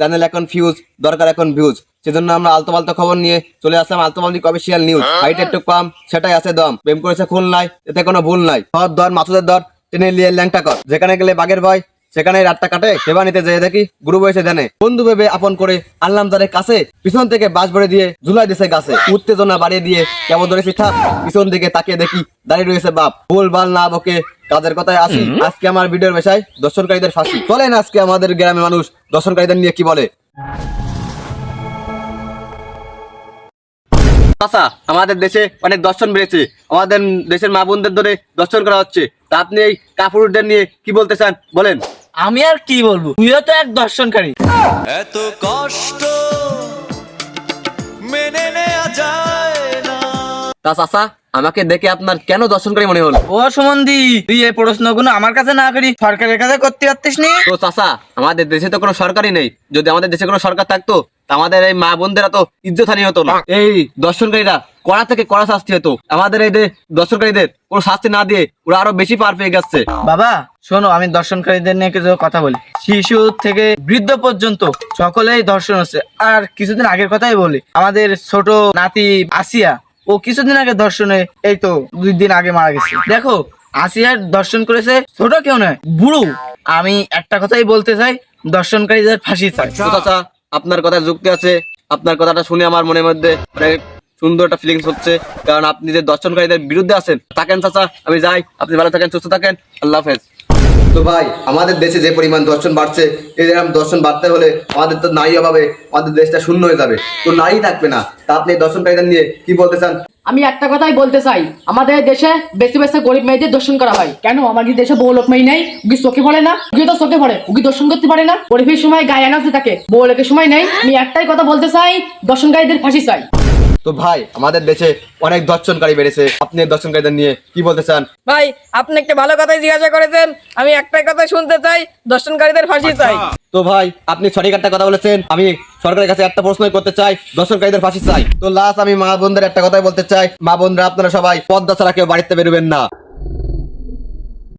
Channel এখন fuse দরকার এখন ভিউজ সেজন্য আমরা আলতো পাল্তো খবর নিয়ে চলে আসলাম আলতো পাল্তিক অফিসিয়াল নিউজ হাইট একটু কম, সেটাই আছে দম। প্রেম করেছে খুন নাই, এতে কোনো ভুল নাই। ধর ধর, মাসুদের ধর, টেনে লিয়ে ল্যাংটা কর। যেখানে গেলে বাঘের ভয় সেখানে রাতটা কাটে। সেবা নিতে যেয়ে দেখি গুরু বয়সে জানে। বন্ধু ভেবে আপন করে আনলাম তাদের কাছে পিছন থেকে বাস ভরে দিয়ে ঝুলাই দিছে গাছে। উত্তেজনা বাড়িয়ে দিয়ে কেমন ধরেছি থাক পিছন দিকে তাকিয়ে দেখি দাঁড়িয়ে রয়েছে বাপ। ভুল ভালো না বকে কাজের কথায় আসি। আজকে আমার ভিডিওর বেশায় দর্শনকারীদের ফাঁসি। চলেন আজকে আমাদের গ্রামের মানুষ দর্শনকারীদের নিয়ে কি বলে? চাচা আমাদের দেশে অনেক দর্শন বেড়েছে। আমাদের দেশের মা বোনদের ধরে দর্শন করা হচ্ছে। তা আপনি এই কাপুরুষদের নিয়ে কি বলতে চান? বলেন। আমি আর কি বলব? তুইও তো এক দর্শনকারী। এত কষ্ট মেনে নেওয়া যায় না। তা চাচা আমাকে দেখে আপনার কেন দর্শনকারী মনে হলো? ও সুমন্দি তুই এই প্রশ্নগুলো আমার কাছে না করি সরকারের কাছে করতে পারতিস নি? তো চাচা আমাদের দেশে তো কোনো সরকারই নেই। যদি আমাদের দেশে কোনো সরকার থাকতো তা আমাদের এই মা বোনদেরা তো ইজ্জতহানি হতো না। এই দর্শনকারীরা কড়া থেকে কড়া শাস্তি হতো। আমাদের এই যে দর্শনকারীদের কোনো শাস্তি না দিয়ে ওরা আরও বেশি পার পেয়ে গেছে। বাবা শোনো আমি দর্শনকারীদের নিয়ে কিছু কথা বলি। শিশু থেকে বৃদ্ধ পর্যন্ত সকলেই দর্শন হচ্ছে। আর কিছুদিন আগের কথাই বলি আমাদের ছোট নাতি আসিয়া ও কিছুদিন আগে দর্শনে এই তো দুই দিন আগে মারা গেছে। দেখো, আসিয়ার দর্শন করেছে ছোট কেউ নয়, বুড়ো। আমি একটা কথাই বলতে চাই দর্শনকারীদের ফাঁসি চাই। চাচা, আপনার কথা যুক্তি আছে, আপনার কথাটা শুনে আমার মনের মধ্যে সুন্দর একটা ফিলিংস হচ্ছে, কারণ আপনি যে দর্শনকারীদের বিরুদ্ধে আছেন, থাকেন চাচা, আমি যাই, আপনি ভালো থাকেন, সুস্থ থাকেন, আল্লাহ হাফেজ। তো ভাই, আমাদের দেশে যে পরিমাণ দর্শন বাড়ছে এরকম দর্শন বাড়তে হলে আমাদের তো নারী অভাবে আমাদের দেশটা শূন্য হয়ে যাবে। তো নারী থাকবে না। তা আপনি দর্শনকারীদের নিয়ে কি বলতে চান? আমি একটা কথাই বলতে চাই। আমাদের দেশে বেশি বেশি গরিব মেয়েদের দর্শন করা হয়। কেন? আমাদের দেশে বউ লোক মেয়ে নেই উকি চোখে পড়ে না উকি তো চোখে পড়ে উকি দর্শন করতে পারে না। গরিবের সময় গায়ে আনাজে থাকে, বউ লোকের সময় নেই। আমি একটাই কথা বলতে চাই, দর্শনকারীদের ফাঁসি চাই। তো ভাই আমাদের দেশে অনেক দর্শনকারী বেড়েছে। আপনি দর্শনকারীদের নিয়ে কি বলতে চান? ভাই আপনি একটা ভালো কথাই জিজ্ঞাসা করেছেন। আমি একটাই কথা শুনতে চাই দর্শনকারীদের ফাঁসি চাই। তো ভাই আপনি সঠিক একটা কথা বলেছেন। আমি সরকারের কাছে একটা প্রশ্ন করতে চাই দর্শনকারীদের ফাঁসি চাই। তো লাস্ট আমি মা বোনদের একটা কথাই বলতে চাই। মা বোনরা আপনারা সবাই পদ্মা ছাড়া কেউ বাড়িতে বেরোবেন না।